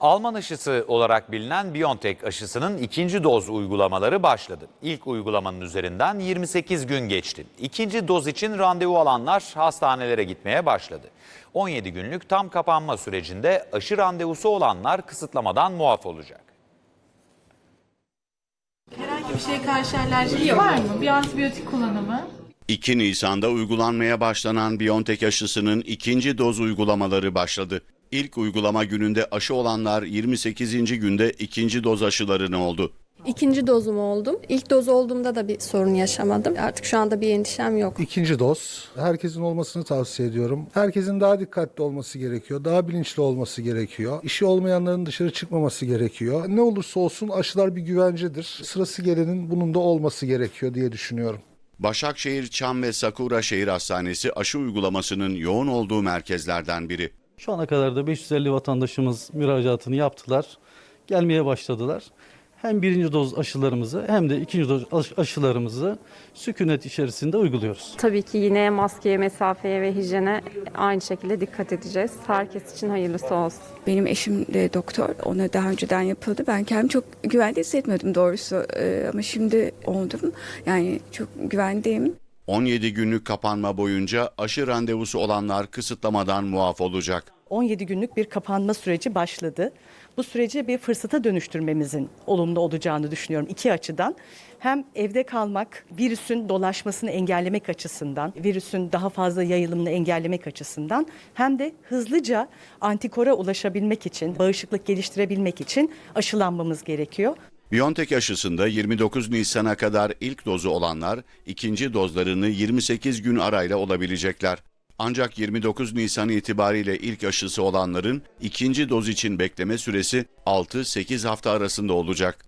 Alman aşısı olarak bilinen BioNTech aşısının ikinci doz uygulamaları başladı. İlk uygulamanın üzerinden 28 gün geçti. İkinci doz için randevu alanlar hastanelere gitmeye başladı. 17 günlük tam kapanma sürecinde aşı randevusu olanlar kısıtlamadan muaf olacak. Herhangi bir şeye karşı alerjiniz var mı? Bir antibiyotik kullanımı? 2 Nisan'da uygulanmaya başlanan BioNTech aşısının ikinci doz uygulamaları başladı. İlk uygulama gününde aşı olanlar 28. günde ikinci doz aşılarını oldu. İkinci dozum oldum. İlk doz olduğumda da bir sorun yaşamadım. Artık şu anda bir endişem yok. İkinci doz herkesin olmasını tavsiye ediyorum. Herkesin daha dikkatli olması gerekiyor. Daha bilinçli olması gerekiyor. İşi olmayanların dışarı çıkmaması gerekiyor. Ne olursa olsun aşılar bir güvencedir. Sırası gelenin bunun da olması gerekiyor diye düşünüyorum. Başakşehir, Çam ve Sakura Şehir Hastanesi aşı uygulamasının yoğun olduğu merkezlerden biri. Şu ana kadar da 550 vatandaşımız müracaatını yaptılar. Gelmeye başladılar. Hem birinci doz aşılarımızı hem de ikinci doz aş- aşılarımızı sükunet içerisinde uyguluyoruz. Tabii ki yine maskeye, mesafeye ve hijyene aynı şekilde dikkat edeceğiz. Herkes için hayırlısı olsun. Benim eşim de doktor. Ona daha önceden yapıldı. Ben kendimi çok güvende hissetmiyordum doğrusu. Ee, ama şimdi oldum. Yani çok güvendeyim. 17 günlük kapanma boyunca aşı randevusu olanlar kısıtlamadan muaf olacak. 17 günlük bir kapanma süreci başladı. Bu süreci bir fırsata dönüştürmemizin olumlu olacağını düşünüyorum iki açıdan. Hem evde kalmak, virüsün dolaşmasını engellemek açısından, virüsün daha fazla yayılımını engellemek açısından hem de hızlıca antikora ulaşabilmek için, bağışıklık geliştirebilmek için aşılanmamız gerekiyor. BioNTech aşısında 29 Nisan'a kadar ilk dozu olanlar ikinci dozlarını 28 gün arayla olabilecekler. Ancak 29 Nisan itibariyle ilk aşısı olanların ikinci doz için bekleme süresi 6-8 hafta arasında olacak.